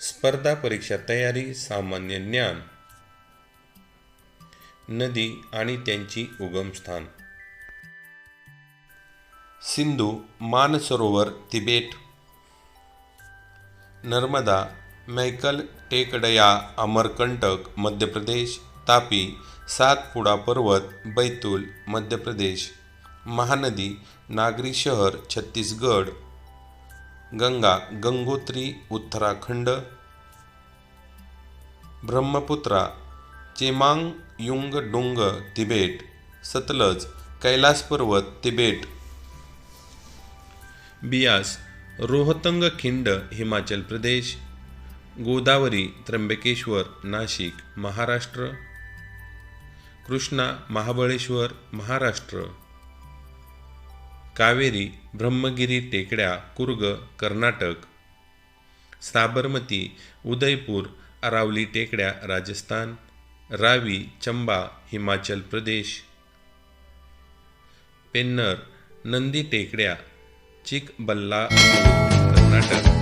स्पर्धा परीक्षा तयारी सामान्य ज्ञान नदी आणि त्यांची उगमस्थान सिंधू मानसरोवर तिबेट. नर्मदा मैकल टेकडया अमरकंटक मध्य प्रदेश. तापी सातपुडा पर्वत बैतूल मध्य प्रदेश. महानदी नागरी शहर Chhattisgarh. Ganga Gangotri Uttarakhand Brahmaputra Chemayungdung Tibet Sutlej Kailas पर्वत तिबेट. बियास रोहतंग खिंड हिमाचल प्रदेश. गोदावरी त्र्यंबकेश्वर नाशिक महाराष्ट्र. कृष्णा महाबळेश्वर महाराष्ट्र. कावेरी ब्रह्मगिरी टेकड्या कुर्ग कर्नाटक. साबरमती उदयपूर अरावली टेकड्या राजस्थान. रावी चंबा हिमाचल प्रदेश. पेन्नर नंदी टेकड्या चिकबल्ला कर्नाटक.